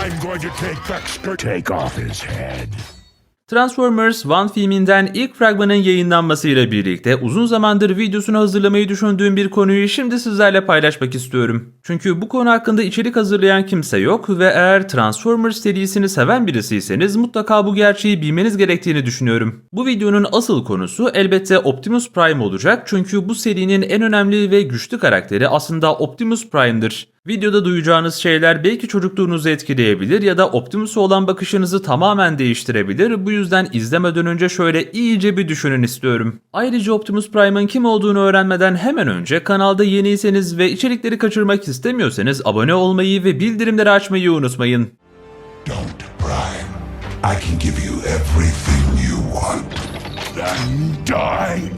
I'm going to take Baxter. Take off his head. Transformers One filminden ilk fragmanın yayınlanmasıyla birlikte uzun zamandır videosunu hazırlamayı düşündüğüm bir konuyu şimdi sizlerle paylaşmak istiyorum. Çünkü bu konu hakkında içerik hazırlayan kimse yok ve eğer Transformers serisini seven birisiyseniz mutlaka bu gerçeği bilmeniz gerektiğini düşünüyorum. Bu videonun asıl konusu elbette Optimus Prime olacak çünkü bu serinin en önemli ve güçlü karakteri aslında Optimus Prime'dır. Videoda duyacağınız şeyler belki çocukluğunuzu etkileyebilir ya da Optimus'a olan bakışınızı tamamen değiştirebilir. Bu yüzden izlemeden önce şöyle iyice bir düşünün istiyorum. Ayrıca Optimus Prime'ın kim olduğunu öğrenmeden hemen önce kanalda yeniyseniz ve içerikleri kaçırmak istemiyorsanız abone olmayı ve bildirimleri açmayı unutmayın. Don't, Prime. I can give you everything you want. Then die.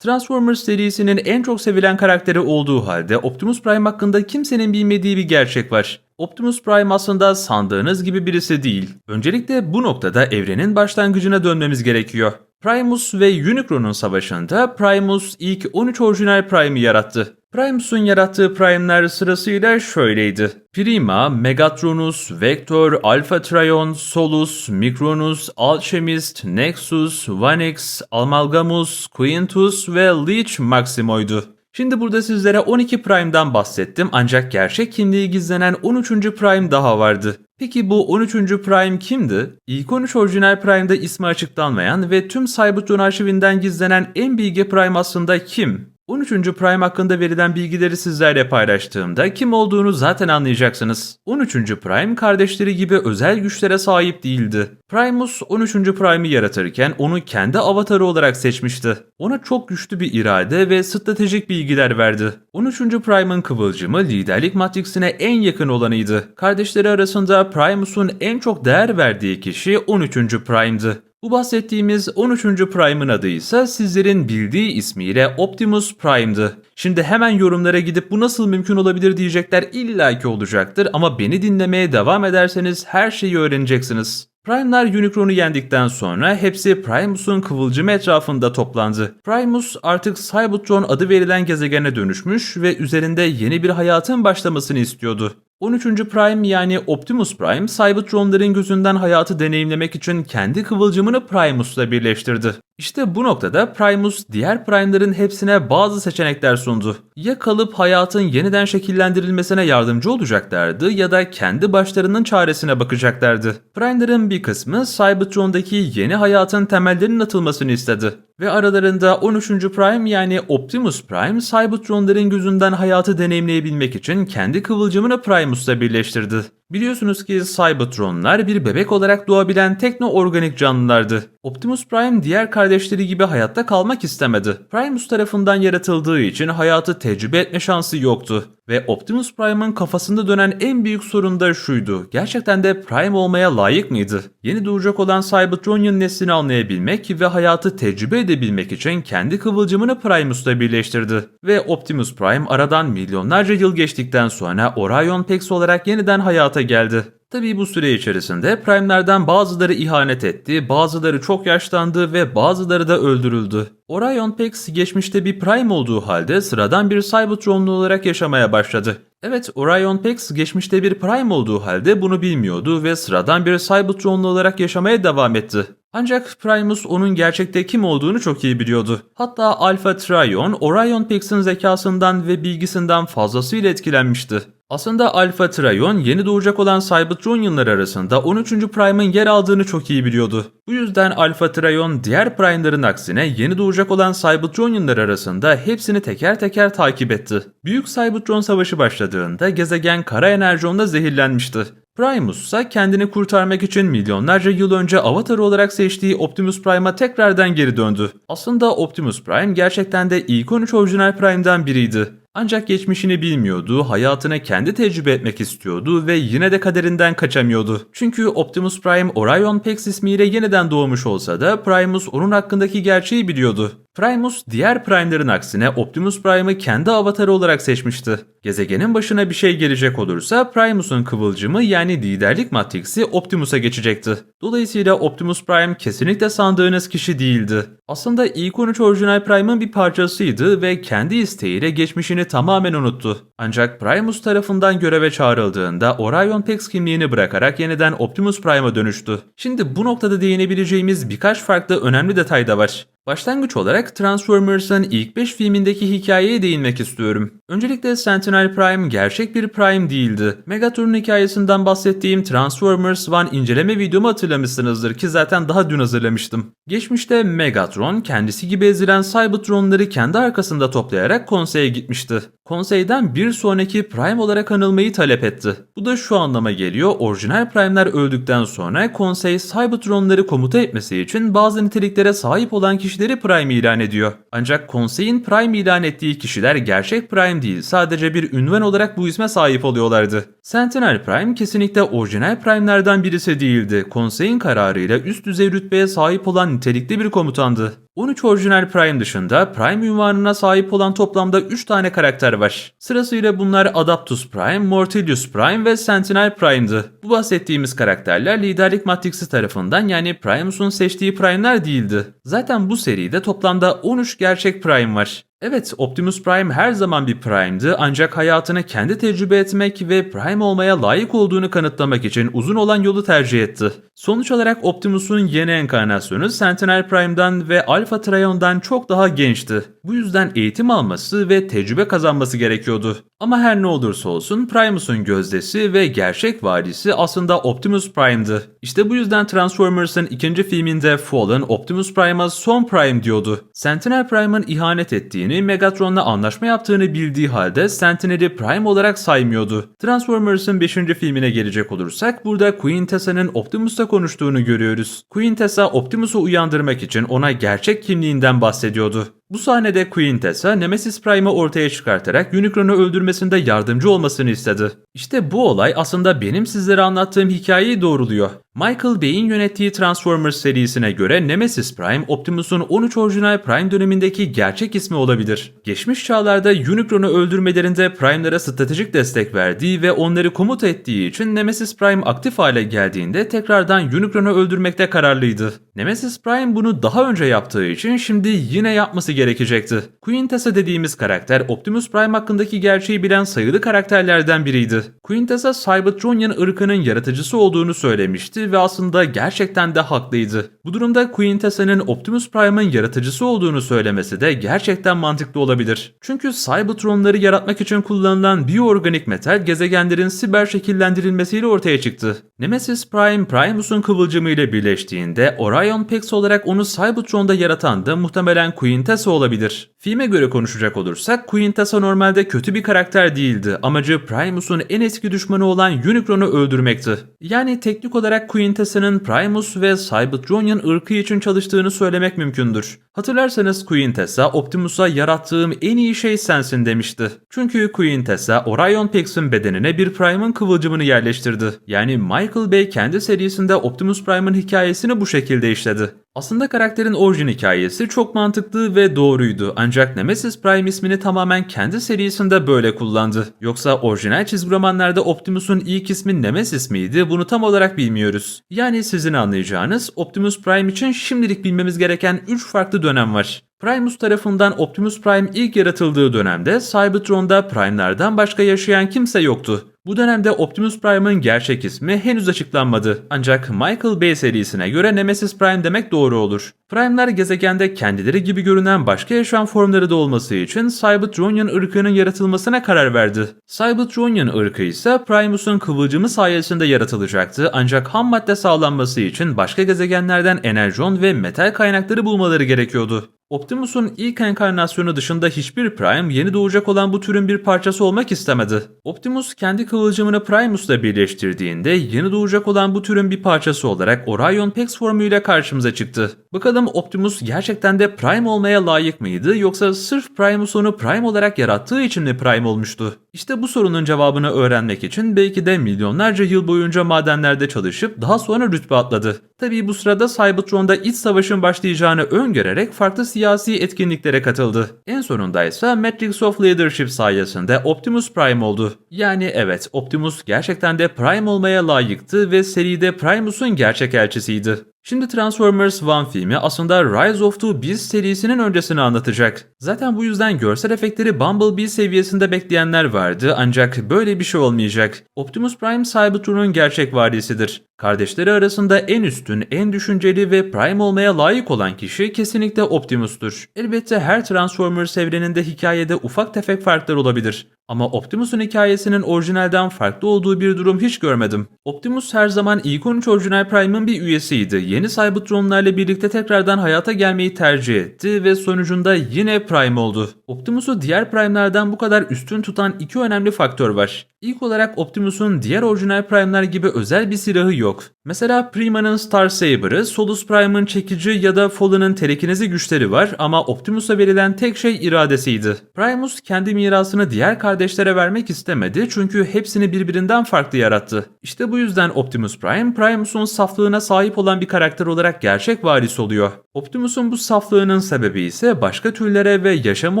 Transformers serisinin en çok sevilen karakteri olduğu halde Optimus Prime hakkında kimsenin bilmediği bir gerçek var. Optimus Prime aslında sandığınız gibi birisi değil. Öncelikle bu noktada evrenin başlangıcına dönmemiz gerekiyor. Primus ve Unicron'un savaşında Primus ilk 13 orijinal Prime'i yarattı. Primus'un yarattığı Prime'ler sırasıyla şöyleydi. Prima, Megatronus, Vector, Alpha Trion, Solus, Micronus, Alchemist, Nexus, Vanix, Amalgamus, Quintus ve Leech Maximo'ydu. Şimdi burada sizlere 12 Prime'dan bahsettim ancak gerçek kimliği gizlenen 13. Prime daha vardı. Peki bu 13. Prime kimdi? İlk 13 orijinal Prime'da ismi açıklanmayan ve tüm Cybertron arşivinden gizlenen en bilge Prime aslında kim? 13. Prime hakkında verilen bilgileri sizlerle paylaştığımda kim olduğunu zaten anlayacaksınız. 13. Prime kardeşleri gibi özel güçlere sahip değildi. Primus 13. Prime'i yaratırken onu kendi avatarı olarak seçmişti. Ona çok güçlü bir irade ve stratejik bilgiler verdi. 13. Prime'ın kıvılcımı liderlik matrisine en yakın olanıydı. Kardeşleri arasında Primus'un en çok değer verdiği kişi 13. Prime'dı. Bu bahsettiğimiz 13. Prime'ın adı ise sizlerin bildiği ismiyle Optimus Prime'dı. Şimdi hemen yorumlara gidip bu nasıl mümkün olabilir diyecekler illaki olacaktır ama beni dinlemeye devam ederseniz her şeyi öğreneceksiniz. Prime'lar Unicron'u yendikten sonra hepsi Primus'un kıvılcımı etrafında toplandı. Primus artık Cybertron adı verilen gezegene dönüşmüş ve üzerinde yeni bir hayatın başlamasını istiyordu. 13. Prime yani Optimus Prime, Cybertronların gözünden hayatı deneyimlemek için kendi kıvılcımını Primus'la birleştirdi. İşte bu noktada Primus diğer Prime'ların hepsine bazı seçenekler sundu. Ya kalıp hayatın yeniden şekillendirilmesine yardımcı olacaklardı ya da kendi başlarının çaresine bakacaklardı. Prime'ların bir kısmı Cybertron'daki yeni hayatın temellerinin atılmasını istedi. Ve aralarında 13. Prime yani Optimus Prime, Cybertron'ların gözünden hayatı deneyimleyebilmek için kendi kıvılcımını Primus'la birleştirdi. Biliyorsunuz ki Cybertronlar bir bebek olarak doğabilen tekno-organik canlılardı. Optimus Prime diğer kardeşleri gibi hayatta kalmak istemedi. Primus tarafından yaratıldığı için hayatı tecrübe etme şansı yoktu. Ve Optimus Prime'ın kafasında dönen en büyük sorun da şuydu. Gerçekten de Prime olmaya layık mıydı? Yeni doğacak olan Cybertronian neslini anlayabilmek ve hayatı tecrübe edebilmek için kendi kıvılcımını Primus'la birleştirdi. Ve Optimus Prime aradan milyonlarca yıl geçtikten sonra Orion Pax olarak yeniden hayata geldi. Tabii bu süre içerisinde Prime'lerden bazıları ihanet etti, bazıları çok yaşlandı ve bazıları da öldürüldü. Orion Pax geçmişte bir Prime olduğu halde sıradan bir Cybertronlu olarak yaşamaya başladı. Evet, Orion Pax geçmişte bir Prime olduğu halde bunu bilmiyordu ve sıradan bir Cybertronlu olarak yaşamaya devam etti. Ancak Primus onun gerçekte kim olduğunu çok iyi biliyordu. Hatta Alpha Trion, Orion Pax'in zekasından ve bilgisinden fazlasıyla etkilenmişti. Aslında Alpha Trion yeni doğacak olan Cybertronianlar arasında 13. Prime'ın yer aldığını çok iyi biliyordu. Bu yüzden Alpha Trion diğer Prime'ların aksine yeni doğacak olan Cybertronianlar arasında hepsini teker teker takip etti. Büyük Cybertron savaşı başladığında gezegen kara enerjonda zehirlenmişti. Primus ise kendini kurtarmak için milyonlarca yıl önce avatarı olarak seçtiği Optimus Prime'a tekrardan geri döndü. Aslında Optimus Prime gerçekten de ilk 13 orijinal Prime'den biriydi. Ancak geçmişini bilmiyordu, hayatını kendi tecrübe etmek istiyordu ve yine de kaderinden kaçamıyordu. Çünkü Optimus Prime Orion Pax ismiyle yeniden doğmuş olsa da Primus onun hakkındaki gerçeği biliyordu. Primus diğer Prime'lerin aksine Optimus Prime'ı kendi avatarı olarak seçmişti. Gezegenin başına bir şey gelecek olursa Primus'un kıvılcımı yani liderlik matriksi Optimus'a geçecekti. Dolayısıyla Optimus Prime kesinlikle sandığınız kişi değildi. Aslında ilk 13 orijinal Prime'ın bir parçasıydı ve kendi isteğiyle geçmişini tamamen unuttu. Ancak Primus tarafından göreve çağrıldığında Orion Pax kimliğini bırakarak yeniden Optimus Prime'a dönüştü. Şimdi bu noktada değinebileceğimiz birkaç farklı önemli detay da var. Başlangıç olarak Transformers'ın ilk 5 filmindeki hikayeye değinmek istiyorum. Öncelikle Sentinel Prime gerçek bir Prime değildi. Megatron'un hikayesinden bahsettiğim Transformers 1 inceleme videomu hatırlamışsınızdır ki zaten daha dün hazırlamıştım. Geçmişte Megatron kendisi gibi ezilen Cybertron'ları kendi arkasında toplayarak konseye gitmişti. Konseyden bir sonraki Prime olarak anılmayı talep etti. Bu da şu anlama geliyor. Orijinal Prime'ler öldükten sonra konsey Cybertron'ları komuta etmesi için bazı niteliklere sahip olan kişileri Prime ilan ediyor. Ancak konseyin Prime ilan ettiği kişiler gerçek Prime değil, sadece bir ünvan olarak bu isme sahip oluyorlardı. Sentinel Prime kesinlikle orijinal Prime'lerden birisi değildi. Konseyin kararıyla üst düzey rütbeye sahip olan nitelikli bir komutandı. 13 orijinal Prime dışında Prime ünvanına sahip olan toplamda 3 tane karakter var. Sırasıyla bunlar Adaptus Prime, Mortilius Prime ve Sentinel Prime'dı. Bu bahsettiğimiz karakterler liderlik matriksi tarafından yani Primus'un seçtiği Prime'ler değildi. Zaten bu seride toplamda 13 gerçek Prime var. Evet, Optimus Prime her zaman bir Prime'dı ancak hayatını kendi tecrübe etmek ve Prime olmaya layık olduğunu kanıtlamak için uzun olan yolu tercih etti. Sonuç olarak Optimus'un yeni enkarnasyonu Sentinel Prime'dan ve Alpha Trion'dan çok daha gençti. Bu yüzden eğitim alması ve tecrübe kazanması gerekiyordu. Ama her ne olursa olsun Primus'un gözdesi ve gerçek varisi aslında Optimus Prime'dı. İşte bu yüzden Transformers'ın ikinci filminde Fallen Optimus Prime'a son Prime diyordu. Sentinel Prime'ın ihanet ettiğini, Megatron'la anlaşma yaptığını bildiği halde Sentinel'i Prime olarak saymıyordu. Transformers'ın 5. filmine gelecek olursak burada Queen Tessa'nın Optimus'la konuştuğunu görüyoruz. Queen Tessa Optimus'u uyandırmak için ona gerçek kimliğinden bahsediyordu. Bu sahnede Queen Tessa, Nemesis Prime'ı ortaya çıkartarak Unicron'u öldürmesinde yardımcı olmasını istedi. İşte bu olay aslında benim sizlere anlattığım hikayeyi doğruluyor. Michael Bay'in yönettiği Transformers serisine göre Nemesis Prime, Optimus'un 13 orijinal Prime dönemindeki gerçek ismi olabilir. Geçmiş çağlarda Unicron'u öldürmelerinde Prime'lara stratejik destek verdiği ve onları komuta ettiği için Nemesis Prime aktif hale geldiğinde tekrardan Unicron'u öldürmekte kararlıydı. Nemesis Prime bunu daha önce yaptığı için şimdi yine yapması gerekecekti. Queen Tessa dediğimiz karakter Optimus Prime hakkındaki gerçeği bilen sayılı karakterlerden biriydi. Queen Tessa Cybertronian ırkının yaratıcısı olduğunu söylemişti ve aslında gerçekten de haklıydı. Bu durumda Queen Tessa'nın Optimus Prime'ın yaratıcısı olduğunu söylemesi de gerçekten mantıklı olabilir. Çünkü Cybertronları yaratmak için kullanılan biyoorganik metal gezegenlerin siber şekillendirilmesiyle ortaya çıktı. Nemesis Prime, Primus'un kıvılcımı ile birleştiğinde Orion Pax olarak onu Cybertron'da yaratan da muhtemelen Queen Tessa olabilir. Filme göre konuşacak olursak Queen Tessa normalde kötü bir karakter değildi. Amacı Primus'un en eski düşmanı olan Unicron'u öldürmekti. Yani teknik olarak Queen Tessa'nın Primus ve Cybertronian ırkı için çalıştığını söylemek mümkündür. Hatırlarsanız Queen Tessa Optimus'a yarattığım en iyi şey sensin demişti. Çünkü Queen Tessa Orion Pax'in bedenine bir Prime'ın kıvılcımını yerleştirdi. Yani Michael Bay kendi serisinde Optimus Prime'ın hikayesini bu şekilde işledi. Aslında karakterin orijin hikayesi çok mantıklı ve doğruydu ancak Nemesis Prime ismini tamamen kendi serisinde böyle kullandı. Yoksa orijinal çizgi romanlarda Optimus'un ilk ismi Nemesis miydi bunu tam olarak bilmiyoruz. Yani sizin anlayacağınız Optimus Prime için şimdilik bilmemiz gereken 3 farklı dönem var. Primus tarafından Optimus Prime ilk yaratıldığı dönemde Cybertron'da Prime'lardan başka yaşayan kimse yoktu. Bu dönemde Optimus Prime'ın gerçek ismi henüz açıklanmadı. Ancak Michael Bay serisine göre Nemesis Prime demek doğru olur. Prime'lar gezegende kendileri gibi görünen başka yaşam formları da olması için Cybertronian ırkının yaratılmasına karar verdi. Cybertronian ırkı ise Primus'un kıvılcımı sayesinde yaratılacaktı ancak ham madde sağlanması için başka gezegenlerden enerjon ve metal kaynakları bulmaları gerekiyordu. Optimus'un ilk enkarnasyonu dışında hiçbir Prime yeni doğacak olan bu türün bir parçası olmak istemedi. Optimus kendi kıvılcımını Primus'la birleştirdiğinde yeni doğacak olan bu türün bir parçası olarak Orion Pax formuyla karşımıza çıktı. Bakalım Optimus gerçekten de Prime olmaya layık mıydı yoksa sırf Primus onu Prime olarak yarattığı için mi Prime olmuştu? İşte bu sorunun cevabını öğrenmek için belki de milyonlarca yıl boyunca madenlerde çalışıp daha sonra rütbe atladı. Tabii bu sırada Cybertron'da iç savaşın başlayacağını öngörerek farklı siyasi etkinliklere katıldı. En sonunda ise Matrix of Leadership sayesinde Optimus Prime oldu. Yani evet Optimus gerçekten de Prime olmaya layıktı ve seride Primus'un gerçek elçisiydi. Şimdi Transformers One filmi aslında Rise of the Beast serisinin öncesini anlatacak. Zaten bu yüzden görsel efektleri Bumblebee seviyesinde bekleyenler vardı ancak böyle bir şey olmayacak. Optimus Prime Cybertron'un gerçek varisidir. Kardeşleri arasında en üstün, en düşünceli ve Prime olmaya layık olan kişi kesinlikle Optimus'tur. Elbette her Transformers evreninde hikayede ufak tefek farklar olabilir. Ama Optimus'un hikayesinin orijinalden farklı olduğu bir durum hiç görmedim. Optimus her zaman ilk 13 orijinal Prime'ın bir üyesiydi. Yeni Cybertron'larla birlikte tekrardan hayata gelmeyi tercih etti ve sonucunda yine Prime oldu. Optimus'u diğer Prime'lardan bu kadar üstün tutan iki önemli faktör var. İlk olarak Optimus'un diğer orijinal Prime'lar gibi özel bir silahı yok. Mesela Prima'nın Star Saber'ı, Solus Prime'ın çekici ya da Fallen'ın telekinezi güçleri var ama Optimus'a verilen tek şey iradesiydi. Primus kendi mirasını diğer kardeşlere vermek istemedi çünkü hepsini birbirinden farklı yarattı. İşte bu yüzden Optimus Prime, Primus'un saflığına sahip olan bir karakter olarak gerçek varis oluyor. Optimus'un bu saflığının sebebi ise başka türlere ve yaşamı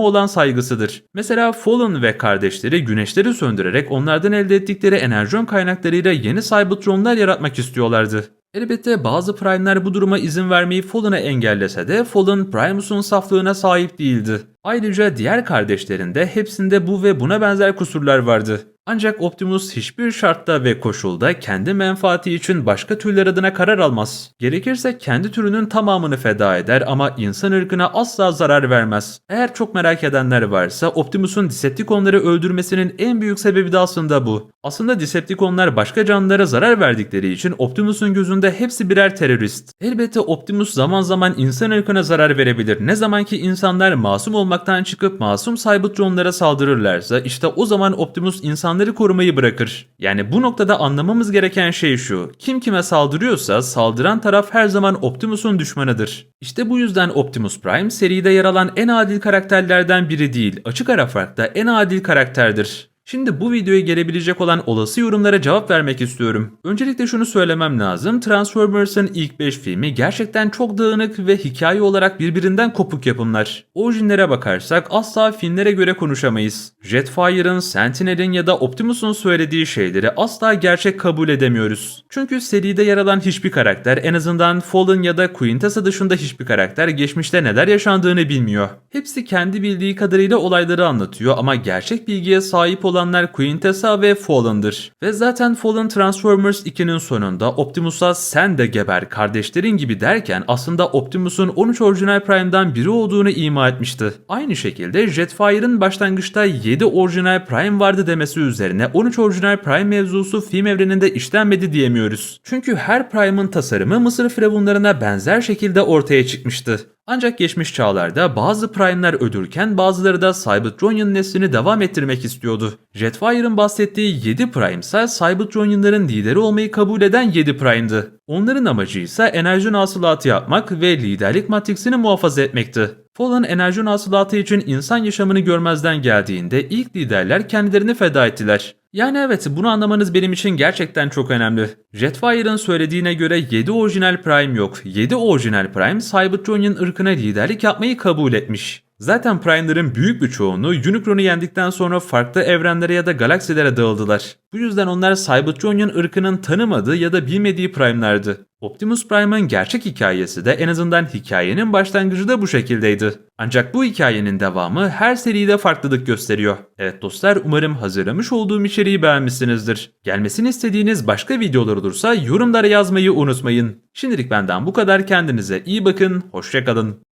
olan saygısıdır. Mesela Fallen ve kardeşleri güneşleri söndürerek onlardan elde ettikleri enerjon kaynaklarıyla yeni Cybertronlar yaratmak istiyorlardı. Elbette bazı Prime'ler bu duruma izin vermeyi Fallen'a engellese de Fallen Primus'un saflığına sahip değildi. Ayrıca diğer kardeşlerinde hepsinde bu ve buna benzer kusurlar vardı. Ancak Optimus hiçbir şartta ve koşulda kendi menfaati için başka türler adına karar almaz. Gerekirse kendi türünün tamamını feda eder ama insan ırkına asla zarar vermez. Eğer çok merak edenler varsa Optimus'un Decepticonları öldürmesinin en büyük sebebi de aslında bu. Aslında Decepticonlar başka canlılara zarar verdikleri için Optimus'un gözünde hepsi birer terörist. Elbette Optimus zaman zaman insan ırkına zarar verebilir. Ne zaman ki insanlar masum olmaktan çıkıp masum Cybertronlara saldırırlarsa işte o zaman Optimus insan insanları korumayı bırakır. Yani bu noktada anlamamız gereken şey şu. Kim kime saldırıyorsa saldıran taraf her zaman Optimus'un düşmanıdır. İşte bu yüzden Optimus Prime seride yer alan en adil karakterlerden biri değil, açık ara farkta en adil karakterdir. Şimdi bu videoya gelebilecek olan olası yorumlara cevap vermek istiyorum. Öncelikle şunu söylemem lazım. Transformers'ın ilk 5 filmi gerçekten çok dağınık ve hikaye olarak birbirinden kopuk yapımlar. Orijinlere bakarsak asla filmlere göre konuşamayız. Jetfire'ın, Sentinel'in ya da Optimus'un söylediği şeyleri asla gerçek kabul edemiyoruz. Çünkü seride yer alan hiçbir karakter en azından Fallen ya da Quintessa dışında hiçbir karakter geçmişte neler yaşandığını bilmiyor. Hepsi kendi bildiği kadarıyla olayları anlatıyor ama gerçek bilgiye sahip olanlar Quintessa ve Fallen'dır. Ve zaten Fallen Transformers 2'nin sonunda Optimus'a sen de geber kardeşlerin gibi derken aslında Optimus'un 13 orijinal Prime'dan biri olduğunu ima etmişti. Aynı şekilde Jetfire'ın başlangıçta 7 orijinal Prime vardı demesi üzerine 13 orijinal Prime mevzusu film evreninde işlenmedi diyemiyoruz. Çünkü her Prime'ın tasarımı Mısır firavunlarına benzer şekilde ortaya çıkmıştı. Ancak geçmiş çağlarda bazı Prime'ler ölürken bazıları da Cybertronian neslini devam ettirmek istiyordu. Jetfire'ın bahsettiği 7 Prime ise Cybertronian'ların lideri olmayı kabul eden 7 Prime'dı. Onların amacı ise enerji hasılatı yapmak ve liderlik matriksini muhafaza etmekti. Fallen enerji hasılatı için insan yaşamını görmezden geldiğinde ilk liderler kendilerini feda ettiler. Yani evet bunu anlamanız benim için gerçekten çok önemli. Jetfire'ın söylediğine göre 7 orijinal Prime yok. 7 orijinal Prime Cybertronian ırkına liderlik yapmayı kabul etmiş. Zaten Prime'ların büyük bir çoğunluğu Unicron'u yendikten sonra farklı evrenlere ya da galaksilere dağıldılar. Bu yüzden onlar Cybertronian ırkının tanımadığı ya da bilmediği Prime'lerdi. Optimus Prime'ın gerçek hikayesi de en azından hikayenin başlangıcı da bu şekildeydi. Ancak bu hikayenin devamı her seride farklılık gösteriyor. Evet dostlar umarım hazırlamış olduğum içeriği beğenmişsinizdir. Gelmesini istediğiniz başka videolar olursa yorumlara yazmayı unutmayın. Şimdilik benden bu kadar kendinize iyi bakın, hoşçakalın.